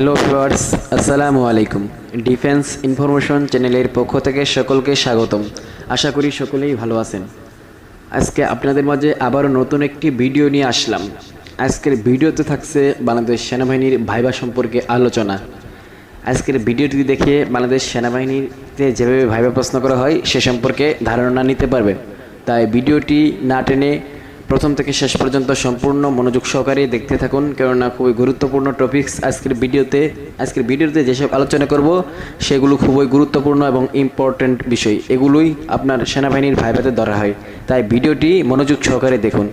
Hello viewers আসসালামু আলাইকুম defence information চ্যানেলের পক্ষ থেকে সকলকে স্বাগতম। আশা করি সকলেই ভালো আছেন। আজকে আপনাদের মাঝে আবারও নতুন একটি ভিডিও নিয়ে আসলাম। আজকের ভিডিওতে থাকছে বাংলাদেশ সেনাবাহিনীর ভাইবা সম্পর্কে আলোচনা। আজকের ভিডিওটি দেখে বাংলাদেশ সেনাবাহিনীতে যেভাবে ভাইবা প্রশ্ন করা হয়, সে সম্পর্কে ধারণা নিতে পারবে। তাই ভিডিওটি না টেনে প্রথম থেকে শেষ পর্যন্ত সম্পূর্ণ মনোযোগ সহকারে দেখতে থাকুন, কেননা খুবই গুরুত্বপূর্ণ টপিকস আজকের ভিডিওতে আজকের ভিডিওতে যেসব আলোচনা করব, সেগুলো খুবই গুরুত্বপূর্ণ এবং ইম্পর্ট্যান্ট বিষয়। এগুলোই আপনার সেনাবাহিনীর ভাইভাতে ধরা হয়। তাই ভিডিওটি মনোযোগ সহকারে দেখুন।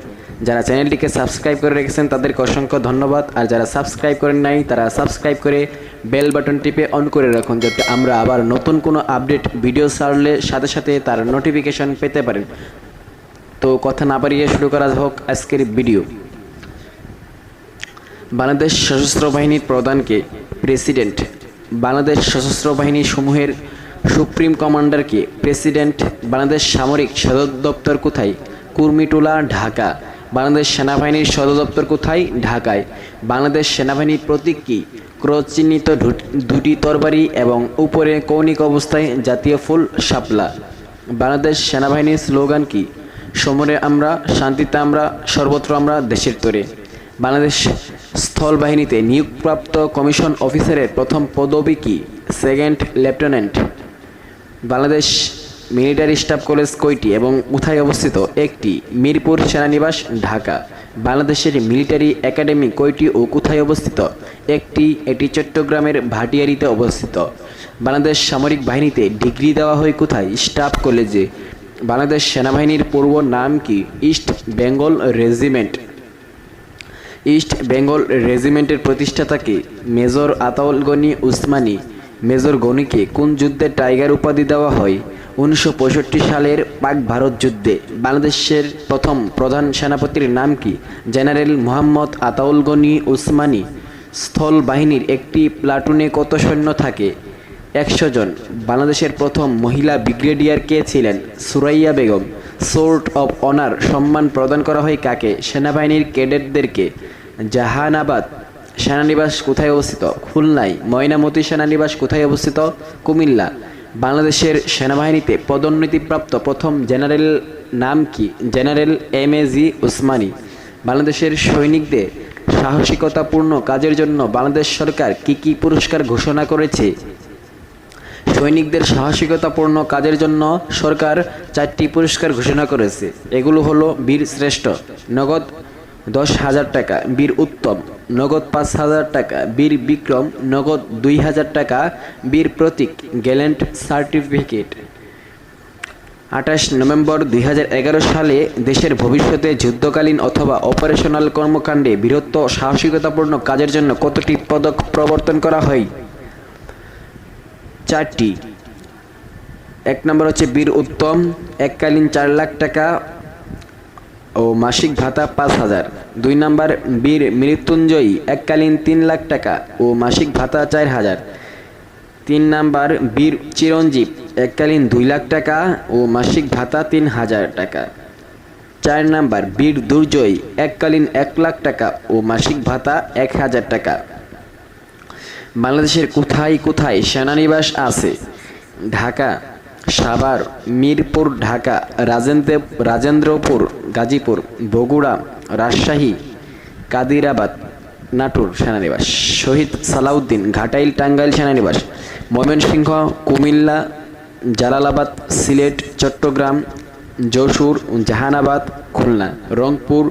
যারা চ্যানেলটিকে সাবস্ক্রাইব করে রেখেছেন, তাদেরকে অসংখ্য ধন্যবাদ। আর যারা সাবস্ক্রাইব করেন নাই, তারা সাবস্ক্রাইব করে বেল বাটন টিপে অন করে রাখুন, যাতে আমরা আবার নতুন কোনো আপডেট ভিডিও ছাড়লে সাথে সাথে তার নোটিফিকেশন পেতে পারেন। তো কথা না পারিয়ে শুরু করা হোক আজকের ভিডিও। বাংলাদেশ সশস্ত্র বাহিনীর প্রধানকে প্রেসিডেন্ট, বাংলাদেশ সশস্ত্র বাহিনী সমূহের সুপ্রিম কমান্ডারকে প্রেসিডেন্ট, বাংলাদেশ সামরিক সদর দপ্তর কোথায়? কুর্মিটোলা, ঢাকা। বাংলাদেশ সেনাবাহিনীর সদর দপ্তর কোথায়? ঢাকায়। বাংলাদেশ সেনাবাহিনীর প্রতীক কী? ক্রস চিহ্নিত দুটি তরবারি এবং উপরে কৌণিক অবস্থায় জাতীয় ফুল শাপলা। বাংলাদেশ সেনাবাহিনীর স্লোগান কি? সমরে আমরা, শান্তিতে আমরা, সর্বত্র আমরা দেশের তরে। বাংলাদেশ স্থল বাহিনীতে নিয়োগপ্রাপ্ত কমিশন অফিসারের প্রথম পদবি কি? Second lieutenant. Bangladesh military staff college কয়টি এবং কোথায় অবস্থিত? একটি, মিরপুর সেনানিবাস, ঢাকা। বাংলাদেশের মিলিটারি একাডেমি কয়টি ও কোথায় অবস্থিত? একটি, এটি চট্টগ্রামের ভাটিয়ারিতে অবস্থিত। বাংলাদেশ সামরিক বাহিনীতে ডিগ্রি দেওয়া হয় কোথায়? স্টাফ কলেজে। বাংলাদেশ সেনাবাহিনীর পূর্ব নাম কি? East Bengal regiment. East Bengal রেজিমেন্টের প্রতিষ্ঠাতা প্রতিষ্ঠাতাকে মেজর আতাউল গনি উসমানী। মেজর গনিকে কোন যুদ্ধে টাইগার উপাধি দেওয়া হয়? উনিশশো পঁয়ষট্টি সালের পাক ভারত যুদ্ধে। বাংলাদেশের প্রথম প্রধান সেনাপতির নাম কি? জেনারেল মোহাম্মদ আতাউল গনি উসমানী। স্থল বাহিনীর একটি প্লাটুনে কত সৈন্য থাকে? একশো জন। বাংলাদেশের প্রথম মহিলা ব্রিগেডিয়ার কে ছিলেন? Suraiya Begum. Sword of honour সম্মান প্রদান করা হয় কাকে? সেনাবাহিনীর ক্যাডেটদেরকে জাহানাবাদ সেনানিবাস কোথায় অবস্থিত? খুলনায়। ময়নামতি সেনানিবাস কোথায় অবস্থিত? কুমিল্লা। বাংলাদেশের সেনাবাহিনীতে পদোন্নতিপ্রাপ্ত প্রথম জেনারেল নাম কি? General M A G Osmani. বাংলাদেশের সৈনিকদের সাহসিকতাপূর্ণ কাজের জন্য বাংলাদেশ সরকার কি কি পুরস্কার ঘোষণা করেছে? সৈনিকদের সাহসিকতাপূর্ণ কাজের জন্য সরকার চারটি পুরস্কার ঘোষণা করেছে। এগুলো হলো বীর শ্রেষ্ঠ, নগদ দশ হাজার টাকা, বীর উত্তম, নগদ পাঁচ হাজার টাকা, বীর বিক্রম, নগদ দুই হাজার টাকা, বীর প্রতীক, গ্যালেন্ট সার্টিফিকেট। আঠাশ নভেম্বর দুই হাজার এগারো সালে দেশের ভবিষ্যতে যুদ্ধকালীন অথবা অপারেশনাল কর্মকাণ্ডে বীরত্ব সাহসিকতাপূর্ণ কাজের জন্য কতটি পদক প্রবর্তন করা হয়? চারটি। এক নম্বর হচ্ছে বীর উত্তম এককালীন চার লাখ টাকা ও মাসিক ভাতা পাঁচ হাজার। দুই নম্বর বীর মৃত্যুঞ্জয়ী এককালীন তিন লাখ টাকা ও মাসিক ভাতা চার হাজার। তিন নাম্বার বীর চিরঞ্জীব এককালীন দুই লাখ টাকা ও মাসিক ভাতা তিন হাজার টাকা। চার নাম্বার বীর দুর্জয়ী এককালীন এক লাখ টাকা ও মাসিক ভাতা এক হাজার টাকা। বাংলাদেশের কোথায় কোথায় সেনানিবাস আছে? ঢাকা, সাভার, মিরপুর, ঢাকা, রাজেন্দ্র, রাজেন্দ্রপুর, গাজীপুর, বগুড়া, রাজশাহী, কাদিরাবাদ, নাটোর সেনানিবাস। শহীদ সালাউদ্দিন ঘাটাইল টাঙ্গাইল সেনানিবাস। ময়মনসিংহ, কুমিল্লা, জালালাবাদ, সিলেট, চট্টগ্রাম, যশোর, জাহানাবাদ, খুলনা, রংপুর,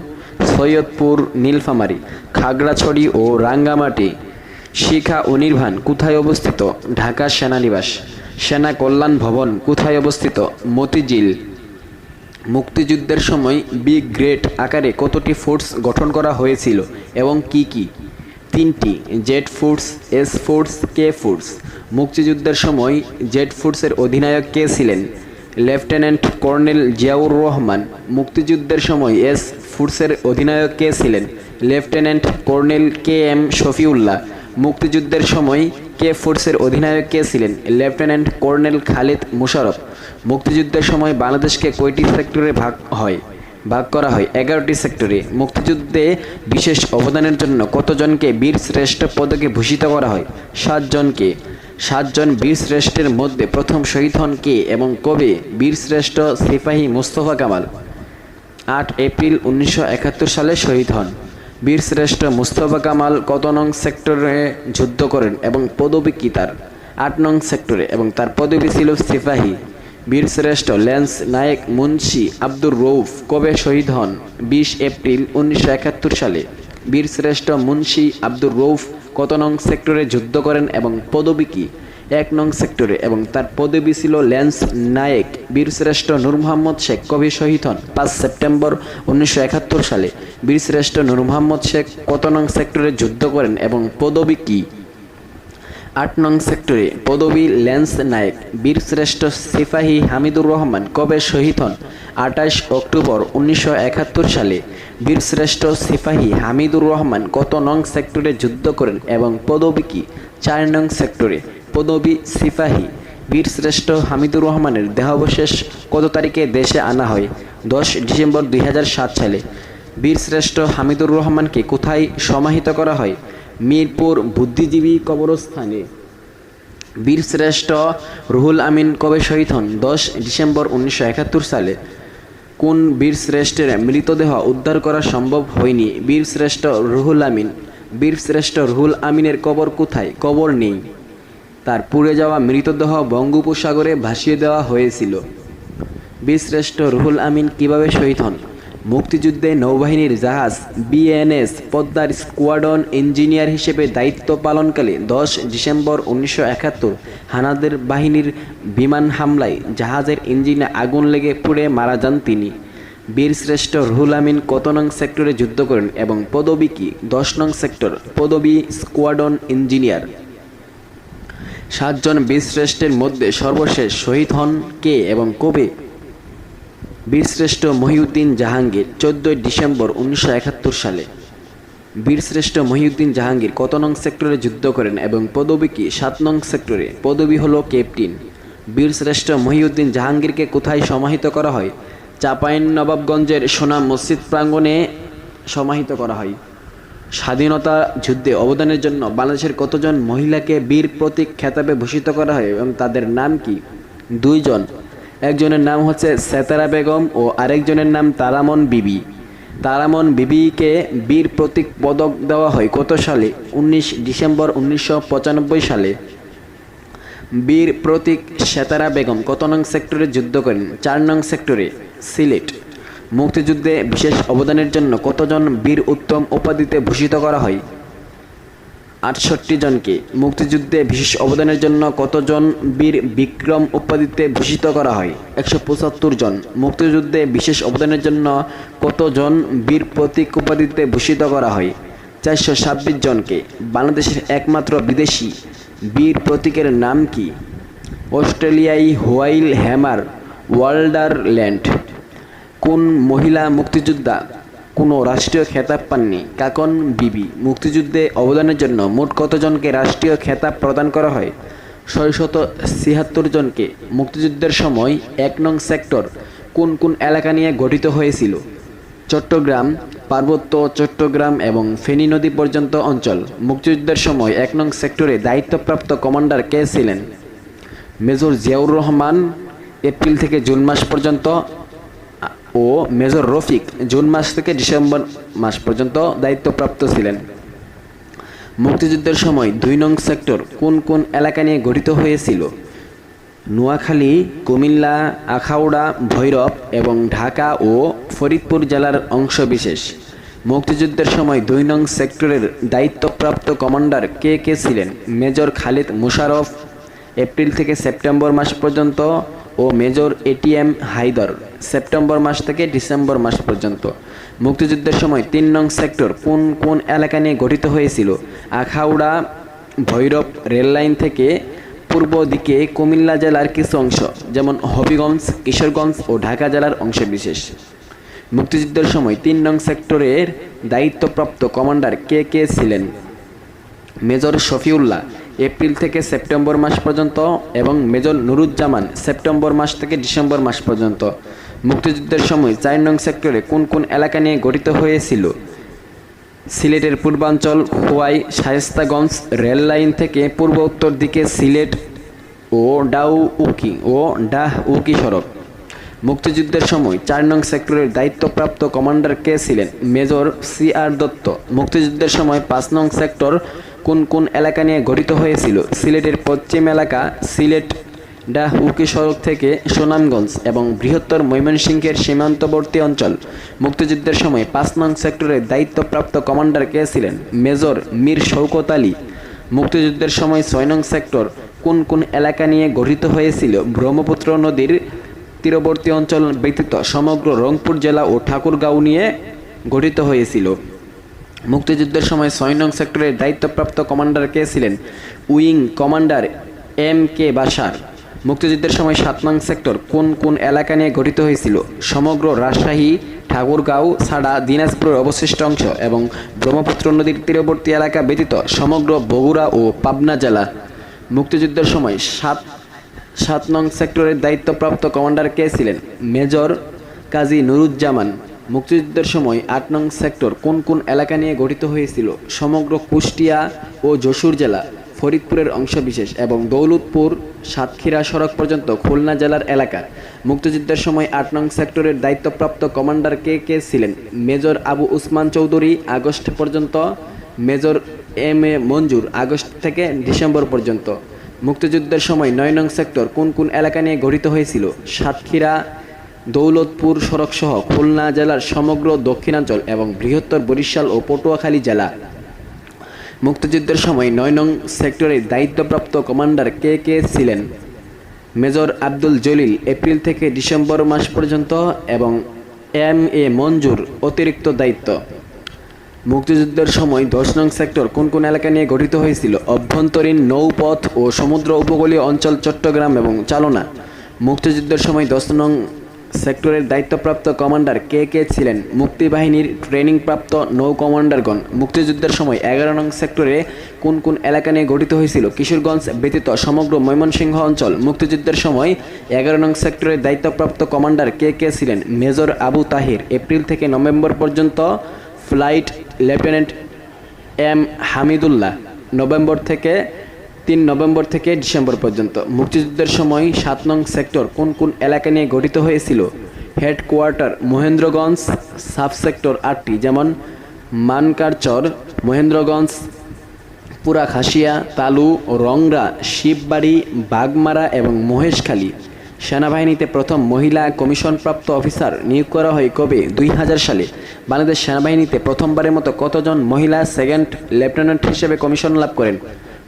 সৈয়দপুর, নীলফামারী, খাগড়াছড়ি ও রাঙ্গামাটি। শিখা ও কোথায় অবস্থিত? ঢাকা সেনানিবাস। সেনা কল্যাণ ভবন কোথায় অবস্থিত? মতিঝিল। মুক্তিযুদ্ধের সময় বি গ্রেট আকারে কতটি ফোর্স গঠন করা হয়েছিল এবং কি কি? তিনটি, Z force, S force, K force. মুক্তিযুদ্ধের সময় জেড ফোর্সের অধিনায়ক কে ছিলেন? Lieutenant colonel Ziaur Rahman. মুক্তিযুদ্ধের সময় এস ফোর্সের অধিনায়ক কে ছিলেন? Lieutenant colonel K M Shafiullah. মুক্তিযুদ্ধের সময় কে ফোর্সের অধিনায়ক কে ছিলেন? লেফটেন্যান্ট কর্নেল খালিদ মুশারফ মুক্তিযুদ্ধের সময় বাংলাদেশকে কয়টি সেক্টরে ভাগ হয়? ভাগ করা হয় এগারোটি সেক্টরে। মুক্তিযুদ্ধে বিশেষ অবদানের জন্য কতজনকে বীর শ্রেষ্ঠ পদকে ভূষিত করা হয়? সাতজনকে। সাতজন বীর শ্রেষ্ঠের মধ্যে প্রথম শহীদ হন কে এবং কবে? বীর শ্রেষ্ঠ সিপাহী মুস্তফা কামাল। আট এপ্রিল উনিশশো একাত্তর সালে শহীদ হন। বীরশ্রেষ্ঠ মুস্তফা কামাল কত নং সেক্টরে যুদ্ধ করেন এবং পদবী কী তার? আট নং সেক্টরে এবং তার পদবী ছিল সিপাহী। বীরশ্রেষ্ঠ ল্যান্স নায়েক মুন্সি আব্দুর রৌফ কবে শহীদ হন? বিশ এপ্রিল উনিশশো একাত্তর সালে। বীরশ্রেষ্ঠ মুন্সি আব্দুর রৌফ কত নং সেক্টরে যুদ্ধ করেন এবং পদবী কী? এক নং সেক্টরে এবং তার পদবী ছিল ল্যান্স নায়েক। বীরশ্রেষ্ঠ নূর মোহাম্মদ শেখ কবি শহীদ হন পাঁচ সেপ্টেম্বর উনিশশো একাত্তর সালে। বীরশ্রেষ্ঠ নূর মোহাম্মদ শেখ কত নং সেক্টরে যুদ্ধ করেন এবং পদবী কী? আট নং সেক্টরে পদবী ল্যান্স নায়েক। বীরশ্রেষ্ঠ সিপাহী হামিদুর রহমান কবে শহীদ হন? আঠাশ অক্টোবর উনিশশো একাত্তর সালে। বীরশ্রেষ্ঠ সিপাহী হামিদুর রহমান কত নং সেক্টরে যুদ্ধ করেন এবং পদবী কি? চার নং সেক্টরে। পদবী সিপাহী বীরশ্রেষ্ঠ হামিদুর রহমানের দেহাবশেষ কত তারিখে দেশে আনা হয়? দশ ডিসেম্বর দুই হাজার সাত সালে। বীরশ্রেষ্ঠ হামিদুর রহমানকে কোথায় সমাহিত করা হয়? মিরপুর বুদ্ধিজীবী কবরস্থানে। বীরশ্রেষ্ঠ রুহুল আমিন কবে শহীদ হন? দশ ডিসেম্বর উনিশশো একাত্তর সালে। কোন বীরশ্রেষ্ঠের মৃতদেহ উদ্ধার করা সম্ভব হয়নি? বীরশ্রেষ্ঠ রুহুল আমিন। বীরশ্রেষ্ঠ রুহুল আমিনের কবর কোথায়? কবর নেই। তার পুড়ে যাওয়া মৃতদেহ বঙ্গোপসাগরে ভাসিয়ে দেওয়া হয়েছিল। বীরশ্রেষ্ঠ রুহুল আমিন কীভাবে শহীদ হন? মুক্তিযুদ্ধে নৌবাহিনীর জাহাজ বিএনএস পদ্মার স্কোয়াডন ইঞ্জিনিয়ার হিসেবে দায়িত্ব পালনকালে দশ ডিসেম্বর উনিশশো একাত্তর হানাদের বাহিনীর বিমান হামলায় জাহাজের ইঞ্জিনে আগুন লেগে পুড়ে মারা যান তিনি। বীরশ্রেষ্ঠ রুহুল আমিন কত নং সেক্টরে যুদ্ধ করেন এবং পদবী কি? দশ নং সেক্টর পদবী স্কোয়াডন ইঞ্জিনিয়ার। সাতজন বীরশ্রেষ্ঠের মধ্যে সর্বশেষ শহীদ হন কে এবং কবে? বীরশ্রেষ্ঠ মহিউদ্দিন জাহাঙ্গীর, চোদ্দোই ডিসেম্বর উনিশশো একাত্তর সালে। বীরশ্রেষ্ঠ মহিউদ্দিন জাহাঙ্গীর কত নং সেক্টরে যুদ্ধ করেন এবং পদবী কি? সাত নং সেক্টরে। পদবী হলো ক্যাপ্টেন। বীরশ্রেষ্ঠ মহিউদ্দিন জাহাঙ্গীরকে কোথায় সমাহিত করা হয়? চাপাইন নবাবগঞ্জের সোনা মসজিদ প্রাঙ্গণে সমাহিত করা হয়। স্বাধীনতা যুদ্ধে অবদানের জন্য বাংলাদেশের কতজন মহিলাকে বীর প্রতীক খেতাবে ভূষিত করা হয় এবং তাদের নাম কি? দুইজন। একজনের নাম হচ্ছে সেতারা বেগম ও আরেকজনের নাম তারামন বিবি। তারামন বিবিকে বীর প্রতীক পদক দেওয়া হয় কত সালে? উনিশ ডিসেম্বর উনিশশো পঁচানব্বই সালে। বীর প্রতীক সেতারা বেগম কত নং সেক্টরে যুদ্ধ করেন? চার নং সেক্টরে, সিলেট। মুক্তিযুদ্ধে বিশেষ অবদানের জন্য কতজন বীর উত্তম উপাধিতে ভূষিত করা হয়? আটষট্টি জনকে। মুক্তিযুদ্ধে বিশেষ অবদানের জন্য কতজন বীর বিক্রম উপাধিতে ভূষিত করা হয়? একশো পঁচাত্তর জন। মুক্তিযুদ্ধে বিশেষ অবদানের জন্য কতজন বীর প্রতীক উপাধিতে ভূষিত করা হয়? চারশো ছাব্বিশ জনকে। বাংলাদেশের একমাত্র বিদেশি বীর প্রতীকের নাম কি? অস্ট্রেলিয়ায় হোয়াইল হ্যামার, ওয়াল্ডারল্যান্ড। কোন মহিলা মুক্তিযোদ্ধা? কোনো রাষ্ট্রীয় খেতাব পাননি। কাকন বিবি, মুক্তিযুদ্ধে অবদানের জন্য মোট কতজনকে রাষ্ট্রীয় খেতাব প্রদান করা হয়? ছয়শত ছিয়াত্তর জনকে। মুক্তিযুদ্ধের সময় এক নং সেক্টর কোন কোন এলাকা নিয়ে গঠিত হয়েছিল? চট্টগ্রাম, পার্বত্য চট্টগ্রাম এবং ফেনী নদী পর্যন্ত অঞ্চল। মুক্তিযুদ্ধের সময় এক নং সেক্টরে দায়িত্বপ্রাপ্ত কমান্ডার কে ছিলেন? মেজর জিয়াউর রহমান, এপ্রিল থেকে জুন মাস পর্যন্ত ও মেজর রফিক জুন মাস থেকে ডিসেম্বর মাস পর্যন্ত দায়িত্বপ্রাপ্ত ছিলেন। মুক্তিযুদ্ধের সময় দুই নং সেক্টর কোন কোন এলাকা নিয়ে গঠিত হয়েছিল? নোয়াখালী, কুমিল্লা, আখাউড়া, ভৈরব এবং ঢাকা ও ফরিদপুর জেলার অংশবিশেষ। মুক্তিযুদ্ধের সময় দুই নং সেক্টরের দায়িত্বপ্রাপ্ত কমান্ডার কে কে ছিলেন? মেজর খালিদ মুশারফ এপ্রিল থেকে সেপ্টেম্বর মাস পর্যন্ত ও মেজর এটিএম হায়দর সেপ্টেম্বর মাস থেকে ডিসেম্বর মাস পর্যন্ত। মুক্তিযুদ্ধের সময় তিন নং সেক্টর কোন কোন এলাকা নিয়ে গঠিত হয়েছিল? আখাউড়া, ভৈরব রেললাইন থেকে পূর্ব দিকে কুমিল্লা জেলার কিছু অংশ, যেমন হবিগঞ্জ, কিশোরগঞ্জ ও ঢাকা জেলার অংশবিশেষ। মুক্তিযুদ্ধের সময় তিন নং সেক্টরের দায়িত্বপ্রাপ্ত কমান্ডার কে কে ছিলেন? মেজর শফিউল্লাহ এপ্রিল থেকে সেপ্টেম্বর মাস পর্যন্ত এবং মেজর নুরুজ্জামান সেপ্টেম্বর মাস থেকে ডিসেম্বর মাস পর্যন্ত। মুক্তিযুদ্ধের সময় চার নং সেক্টরে কোন কোন এলাকা নিয়ে গঠিত হয়েছিল? সিলেটের পূর্বাঞ্চল খোয়াই শায়েস্তাগঞ্জ রেল লাইন থেকে পূর্ব উত্তর দিকে সিলেট ও ডাউ উকি ও ডাহ উকি সড়ক। মুক্তিযুদ্ধের সময় চার নং সেক্টরের দায়িত্বপ্রাপ্ত কমান্ডার কে ছিলেন? Major C R Dutta. মুক্তিযুদ্ধের সময় পাঁচ নং সেক্টর কোন কোন এলাকা নিয়ে গঠিত হয়েছিল? সিলেটের পশ্চিম এলাকা, সিলেট ডা উকি সড়ক থেকে সুনামগঞ্জ এবং বৃহত্তর ময়মনসিংহের সীমান্তবর্তী অঞ্চল। মুক্তিযুদ্ধের সময় পাঁচ নং সেক্টরের দায়িত্বপ্রাপ্ত কমান্ডার কে ছিলেন? মেজর মীর শৌকত আলী। মুক্তিযুদ্ধের সময় ছয় নং সেক্টর কোন কোন এলাকা নিয়ে গঠিত হয়েছিল? ব্রহ্মপুত্র নদীর তীরবর্তী অঞ্চল ব্যতীত সমগ্র রংপুর জেলা ও ঠাকুরগাঁও নিয়ে গঠিত হয়েছিল। মুক্তিযুদ্ধের সময় ছয় নং সেক্টরের দায়িত্বপ্রাপ্ত কমান্ডার কে ছিলেন? উইং কমান্ডার এম কে বাসার। মুক্তিযুদ্ধের সময় সাত নং সেক্টর কোন কোন এলাকা নিয়ে গঠিত হয়েছিল? সমগ্র রাজশাহী, ঠাকুরগাঁও ছাড়া দিনাজপুরের অবশিষ্ট অংশ এবং ব্রহ্মপুত্র নদীর তীরবর্তী এলাকা ব্যতীত সমগ্র বগুড়া ও পাবনা জেলা। মুক্তিযুদ্ধের সময় সাত সাত নং সেক্টরের দায়িত্বপ্রাপ্ত কমান্ডার কে ছিলেন? মেজর কাজী নুরুজ্জামান। মুক্তিযুদ্ধের সময় আট নং সেক্টর কোন কোন এলাকা নিয়ে গঠিত হয়েছিল? সমগ্র কুষ্টিয়া ও যশোর জেলা, ফরিদপুরের অংশবিশেষ এবং দৌলতপুর, সাতক্ষীরা সড়ক পর্যন্ত খুলনা জেলার এলাকা। মুক্তিযুদ্ধের সময় আট নং সেক্টরের দায়িত্বপ্রাপ্ত কমান্ডার কে কে ছিলেন? মেজর আবু উসমান চৌধুরী আগস্ট পর্যন্ত, major M A Manzur August থেকে ডিসেম্বর পর্যন্ত। মুক্তিযুদ্ধের সময় নয় নং সেক্টর কোন কোন এলাকা নিয়ে গঠিত হয়েছিল? সাতক্ষীরা, দৌলতপুর সড়কসহ খুলনা জেলার সমগ্র দক্ষিণাঞ্চল এবং বৃহত্তর বরিশাল ও পটুয়াখালী জেলা। মুক্তিযুদ্ধের সময় নয় নং সেক্টরের দায়িত্বপ্রাপ্ত কমান্ডার কে কে ছিলেন? মেজর আব্দুল জলিল এপ্রিল থেকে ডিসেম্বর মাস পর্যন্ত এবং এম এ মঞ্জুর অতিরিক্ত দায়িত্ব। মুক্তিযুদ্ধের সময় দশ নং সেক্টর কোন কোন এলাকা নিয়ে গঠিত হয়েছিল? অভ্যন্তরীণ নৌপথ ও সমুদ্র উপকূলীয় অঞ্চল চট্টগ্রাম এবং চালনা। মুক্তিযুদ্ধের সময় দশ নং সেক্টরের দায়িত্বপ্রাপ্ত কমান্ডার কে কে ছিলেন? মুক্তিবাহিনীর ট্রেনিংপ্রাপ্ত নৌ কমান্ডারগণ। মুক্তিযুদ্ধের সময় এগারো নং সেক্টরে কোন কোন এলাকা নিয়ে গঠিত হয়েছিল? কিশোরগঞ্জ ব্যতীত সমগ্র ময়মনসিংহ অঞ্চল। মুক্তিযুদ্ধের সময় এগারো নং সেক্টরের দায়িত্বপ্রাপ্ত কমান্ডার কে কে ছিলেন? মেজর আবু তাহির। এপ্রিল থেকে নভেম্বর পর্যন্ত flight lieutenant M Hamidullah, November থেকে তিন নভেম্বর থেকে ডিসেম্বর পর্যন্ত। মুক্তিযুদ্ধের সময় সাত নং সেক্টর কোন কোন এলাকা নিয়ে গঠিত হয়েছিল? হেডকোয়ার্টার মহেন্দ্রগঞ্জ সাব সেক্টর আটটি, যেমন মানকারচর, মহেন্দ্রগঞ্জ পুরা খাসিয়া তালু, রংরা, শিববাড়ি, বাগমারা এবং মহেশখালী। সেনাবাহিনীতে প্রথম মহিলা কমিশনপ্রাপ্ত অফিসার নিয়োগ করা হয় কবে? দুই হাজার সালে। বাংলাদেশ সেনাবাহিনীতে প্রথমবারের মতো কতজন মহিলা সেকেন্ড লেফটেন্যান্ট হিসেবে কমিশন লাভ করেন?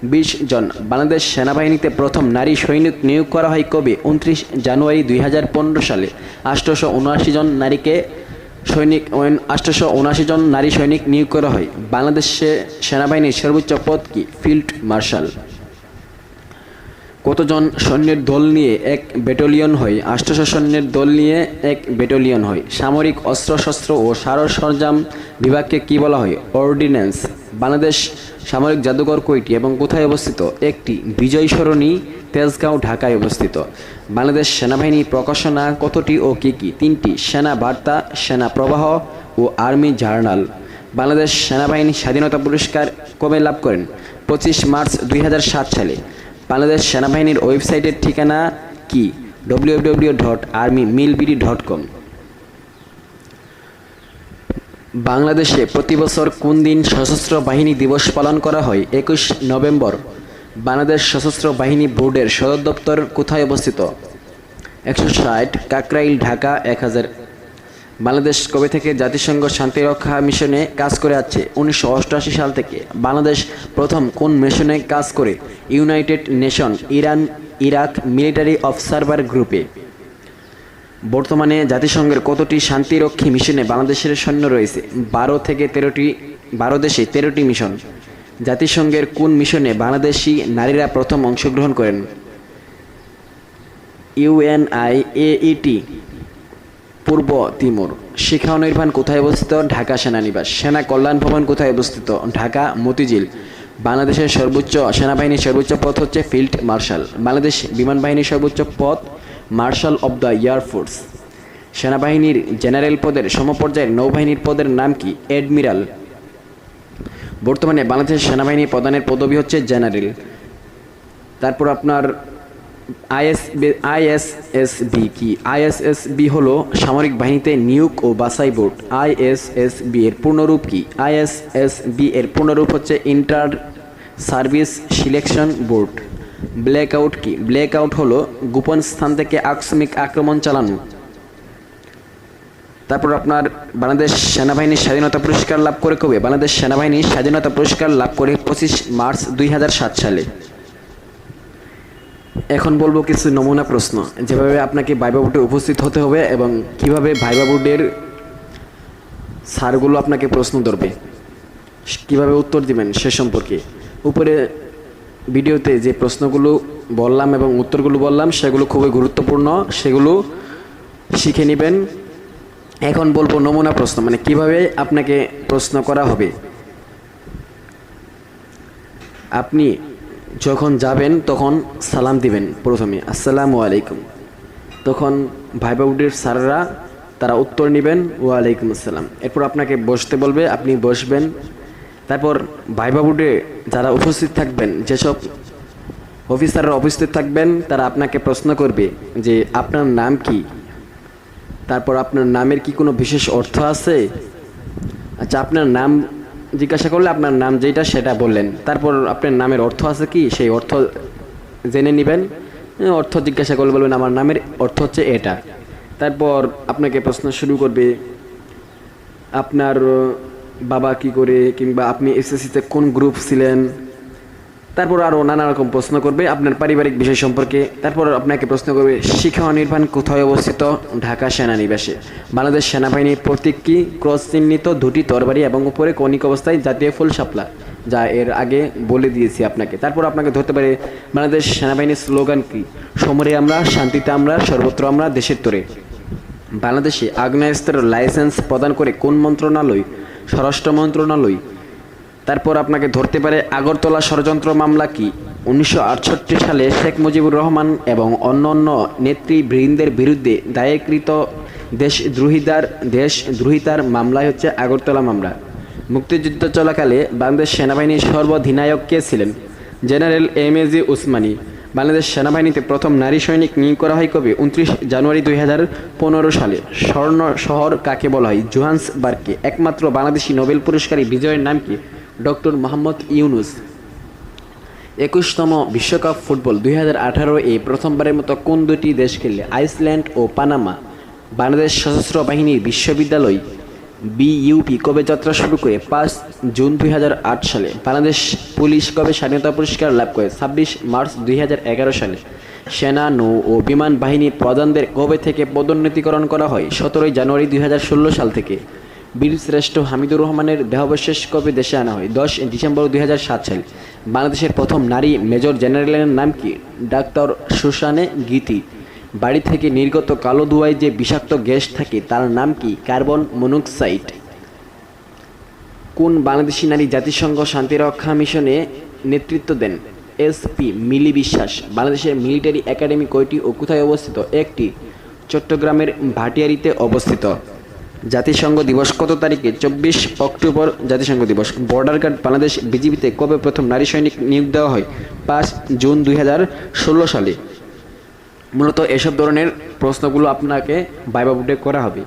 বিশ জন। বাংলাদেশ সেনাবাহিনীতে প্রথম নারী সৈনিক নিয়োগ করা হয় কবে? উনত্রিশ জানুয়ারি দুই হাজার পনেরো সালে। আষ্টশো জন নারীকে সৈনিক আষ্টশো উনআশি জন নারী সৈনিক নিয়োগ করা হয়। বাংলাদেশে সেনাবাহিনীর সর্বোচ্চ পদ কি? Field marshal. কতজন সৈন্যের দল নিয়ে এক ব্যাটালিয়ন হয়? আষ্টশো সৈন্যের দল নিয়ে এক ব্যাটালিয়ন হয়। সামরিক অস্ত্রশস্ত্র ও সার সরঞ্জাম বিভাগকে কি বলা হয়? অর্ডিন্যান্স। বাংলাদেশ সামরিক জাদুঘর কয়টি এবং কোথায় অবস্থিত? একটি বিজয় সরণি তেজগাঁও, ঢাকায় অবস্থিত। বাংলাদেশ সেনাবাহিনী প্রকাশনা কতটি ও কী কী? তিনটি সেনা বার্তা সেনা প্রবাহ ও আর্মি জার্নাল। বাংলাদেশ সেনাবাহিনী স্বাধীনতা পুরস্কার কবে লাভ করেন? পঁচিশ মার্চ দুই হাজার সাত সালে। বাংলাদেশ সেনাবাহিনীর ওয়েবসাইটের ঠিকানা কি? WW dot army mil BD dot com বাংলাদেশে প্রতি বছর কোন দিন সশস্ত্র বাহিনী দিবস পালন করা হয়? একুশ নভেম্বর। বাংলাদেশ সশস্ত্র বাহিনী বোর্ডের সদর দপ্তর কোথায় অবস্থিত? একশো ষাট, কাকরাইল, ঢাকা, এক হাজার বাংলাদেশ কবে থেকে জাতিসংঘ শান্তিরক্ষা মিশনে কাজ করে আছে? উনিশশো অষ্টআশি সাল থেকে বাংলাদেশ প্রথম কোন মিশনে কাজ করে? United Nation, Iran, Iraq military observer গ্রুপে বর্তমানে জাতিসংঘের কতটি শান্তিরক্ষী মিশনে বাংলাদেশের সৈন্য রয়েছে? বারো থেকে তেরোটি, বারো দেশে তেরোটি মিশন। জাতিসংঘের কোন মিশনে বাংলাদেশি নারীরা প্রথম অংশগ্রহণ করেন? ইউএনআই এইটি পূর্ব তিমুর। শিখা নির্মাণ কোথায় অবস্থিত? ঢাকা সেনানিবাস। সেনা কল্যাণ ভবন কোথায় অবস্থিত? ঢাকা, মতিঝিল। বাংলাদেশের সর্বোচ্চ সেনাবাহিনীর সর্বোচ্চ পদ হচ্ছে ফিল্ড মার্শাল। বাংলাদেশ বিমান বাহিনীর সর্বোচ্চ পদ marshal of the air force সেনাবাহিনীর জেনারেল পদের সমপর্যায়ের নৌবাহিনীর পদের নাম কি? অ্যাডমিরাল বর্তমানে বাংলাদেশের সেনাবাহিনী প্রধানের পদবি হচ্ছে জেনারেল। তারপর আপনার আইএস আইএসএসবি কি? আইএসএসবি হলো সামরিক বাহিনীতে নিয়োগ ও বাছাই বোর্ড। আইএসএসবি এর পূর্ণরূপ কি? আইএসএসবি এর পূর্ণরূপ হচ্ছে inter service selection board. Blackout কি? ব্ল্যাক আউট হলো গোপন স্থান থেকে আকস্মিক আক্রমণ চালানো। তারপর আপনার বাংলাদেশ সেনাবাহিনীর স্বাধীনতা পুরস্কার লাভ করে কবে? বাংলাদেশ সেনাবাহিনীর স্বাধীনতা পুরস্কার লাভ করে পঁচিশ মার্চ দুই হাজার সাত সালে। এখন বলব কিছু নমুনা প্রশ্ন, যেভাবে আপনাকে ভাইবা বোর্ডে উপস্থিত হতে হবে এবং কীভাবে ভাইবা বোর্ডের স্যারগুলো আপনাকে প্রশ্ন ধরবে। কীভাবে উত্তর দিবেন সে সম্পর্কে। উপরে ভিডিওতে যে প্রশ্নগুলো বললাম এবং উত্তরগুলো বললাম, সেগুলো খুবই গুরুত্বপূর্ণ, সেগুলো শিখে নেবেন। এখন বলব নমুনা প্রশ্ন মানে কীভাবে আপনাকে প্রশ্ন করা হবে। আপনি যখন যাবেন, তখন সালাম দিবেন প্রথমে। আসসালামু আলাইকুম। তখন ভাইবা উডের স্যাররা তারা উত্তর নেবেন, ওয়ালাইকুম আসসালাম। এরপর আপনাকে বসতে বলবে, আপনি বসবেন। তারপর ভাইবা বোর্ডে যারা উপস্থিত থাকবেন, যেসব অফিসাররা উপস্থিত থাকবেন, তারা আপনাকে প্রশ্ন করবে যে, আপনার নাম কি? তারপর আপনার নামের কি কোনো বিশেষ অর্থ আছে? আচ্ছা আপনার নাম জিজ্ঞাসা করলে আপনার নাম যেটা সেটা বললেন। তারপর আপনার নামের অর্থ আছে কি? সেই অর্থ জেনে নেবেন। অর্থ জিজ্ঞাসা করলে বলবেন, আমার নামের অর্থ হচ্ছে এটা। তারপর আপনাকে প্রশ্ন শুরু করবে, আপনার বাবা কি করে? কিংবা আপনি এসএসসিতে কোন গ্রুপ ছিলেন? তারপর আরও নানা রকম প্রশ্ন করবে আপনার পারিবারিক বিষয় সম্পর্কে, তারপর আপনাকে প্রশ্ন করবে, শিক্ষা অনির্বাণ কোথায় অবস্থিত? ঢাকা সেনানিবাসে। বাংলাদেশ সেনাবাহিনীর প্রতীক কি? ক্রস চিহ্নিত দুটি তরবারি এবং উপরে কৌণিক অবস্থায় জাতীয় ফুল শাপলা, যা এর আগে বলে দিয়েছি আপনাকে। তারপর আপনাকে ধরতে পারে বাংলাদেশ সেনাবাহিনীর স্লোগান কি? সমরে আমরা, শান্তিতে আমরা, সর্বত্র আমরা, দেশের তরে। বাংলাদেশে আগ্নেয়াস্ত্রের লাইসেন্স প্রদান করে কোন মন্ত্রণালয়? স্বরাষ্ট্র মন্ত্রণালয়। তারপর আপনাকে ধরতে পারে আগরতলা ষড়যন্ত্র মামলা কি? উনিশশো আটষট্টি সালে শেখ মুজিবুর রহমান এবং অন্য অন্য নেতৃবৃন্দের বিরুদ্ধে দায়েরকৃত দেশদ্রোহিতার দেশদ্রোহিতার মামলায় হচ্ছে আগরতলা মামলা। মুক্তিযুদ্ধ চলাকালে বাংলাদেশ সেনাবাহিনীর সর্বাধিনায়ক কে ছিলেন? General M A G Osmani. Bangladesh সেনাবাহিনীতে প্রথম নারী সৈনিক নিয়োগ করা হয় কবে? উনত্রিশ জানুয়ারি দুই হাজার পনেরো সালে। স্বর্ণ শহর কাকে বলা হয়? জোহান্সবার্গকে একমাত্র বাংলাদেশি নোবেল পুরস্কারী বিজয়ের নাম কি? ডক্টর মোহাম্মদ ইউনুস। একুশতম বিশ্বকাপ ফুটবল দুই হাজার আঠারো এ প্রথমবারের মতো কোন দুটি দেশ খেললে? আইসল্যান্ড ও পানামা। বাংলাদেশ সশস্ত্র বাহিনীর বিশ্ববিদ্যালয় বিইউপি কবে যাত্রা শুরু করে পাঁচ জুন দুই হাজার আট সালে। বাংলাদেশ পুলিশ কবে স্বাধীনতা পুরস্কার লাভ করে? ছাব্বিশ মার্চ দুই সালে। সেনা, নৌ ও বিমান বাহিনী প্রধানদের কবে থেকে পদোন্নতিকরণ করা হয়? সতেরোই জানুয়ারি দুই হাজার ষোলো সাল থেকে। বীরশ্রেষ্ঠ হামিদুর রহমানের দেহাবশেষ কবে দেশে আনা হয়। দশ ডিসেম্বর দুই হাজার সাত সালে। বাংলাদেশের প্রথম নারী মেজর জেনারেলের নাম কি? ডাক্তার সুশানে গীতি। বাড়ি থেকে নির্গত কালো ধোঁয়ায় যে বিষাক্ত গ্যাস থাকে, তার নাম কি? Carbon monoxide. কোন বাংলাদেশি নারী জাতিসংঘ শান্তিরক্ষা মিশনে নেতৃত্ব দেন? এসপি মিলি বিশ্বাস। বাংলাদেশের মিলিটারি একাডেমি কয়টি ও কোথায় অবস্থিত? একটি চট্টগ্রামের ভাটিয়ারিতে অবস্থিত। জাতিসংঘ দিবস কত তারিখে? চব্বিশ অক্টোবর জাতিসংঘ দিবস। বর্ডার গার্ড বাংলাদেশ বিজিবিতে কবে প্রথম নারী সৈনিক নিয়োগ দেওয়া হয়? পাঁচ জুন দুই হাজার ষোলো সালে। মূলত এসব ধরনের প্রশ্নগুলো আপনাকে বাইবা বোর্ডে করা হবে।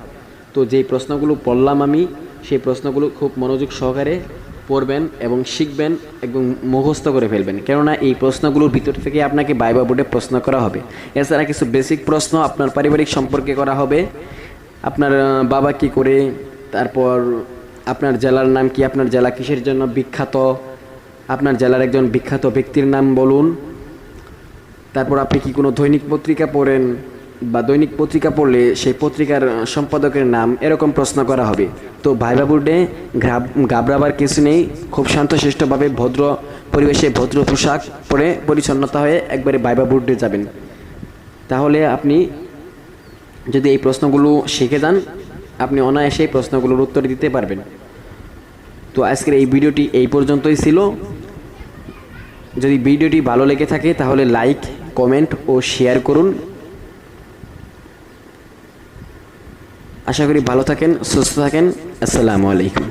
তো যেই প্রশ্নগুলো পড়লাম আমি, সেই প্রশ্নগুলো খুব মনোযোগ সহকারে পড়বেন এবং শিখবেন এবং মুখস্থ করে ফেলবেন। কেননা এই প্রশ্নগুলোর ভিতর থেকে আপনাকে বাইবা বোর্ডে প্রশ্ন করা হবে। এছাড়া কিছু বেসিক প্রশ্ন আপনার পারিবারিক সম্পর্কে করা হবে। আপনার বাবা কি করে? তারপর আপনার জেলার নাম কি? আপনার জেলা কিসের জন্য বিখ্যাত? আপনার জেলার একজন বিখ্যাত ব্যক্তির নাম বলুন। তারপর আপনি কি কোনো দৈনিক পত্রিকা পড়েন? বা দৈনিক পত্রিকা পড়লে সেই পত্রিকার সম্পাদকের নাম এরকম প্রশ্ন করা হবে। তো ভাইবা বোর্ডে ঘাব ঘাবড়াবার কিছু নেই। খুব শান্তশিষ্টভাবে ভদ্র পরিবেশে ভদ্র পোশাক পরে পরিচ্ছন্নতা হয়ে একবারে ভাইবা বোর্ডে যাবেন। তাহলে আপনি যদি এই প্রশ্নগুলো শিখে যান, আপনি অনায়াসে এই প্রশ্নগুলোর উত্তর দিতে পারবেন। তো আজকের এই ভিডিওটি এই পর্যন্তই ছিল। যদি ভিডিওটি ভালো লেগে থাকে, তাহলে লাইক, কমেন্ট ও শেয়ার করুন। আশা করি ভালো থাকেন, সুস্থ থাকেন। আসসালামু আলাইকুম।